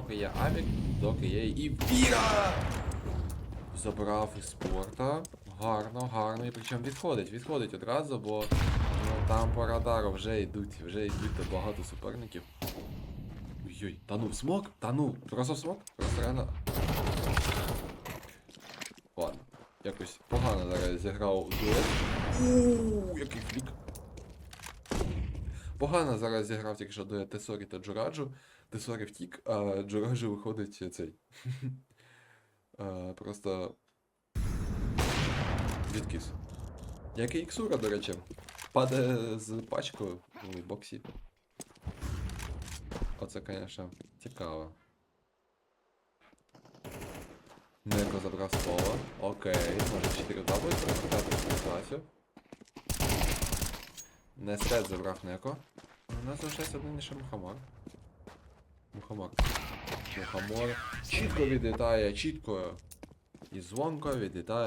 поки є авік, доки є і віра! Забрав із спорта. Гарно, гарно. І причому відходить, відходить одразу, бо ну, там по радару вже йдуть, вже йдуть де багато суперників. Ой-ой, та ну, смок? Та ну, просто смок? Просто реально. Ладно, якось погано зараз зіграв дует. Ууу, який флік. Погано зараз зіграв тільки що дует Тесорі та Джураджу. Тесорі втік, а Джураджу виходить цей. Просто. Відкис. Як і Іксура, до речі. Падає з пачкою в боксі. Оце, звісно, цікаво. Неко забрав слово. Окей, може 4 дабли Несет забрав Неко. У нас залишається один лише мухомор. Мухомор. Мухомор. чітко відлітає, чітко і звонко відлітає.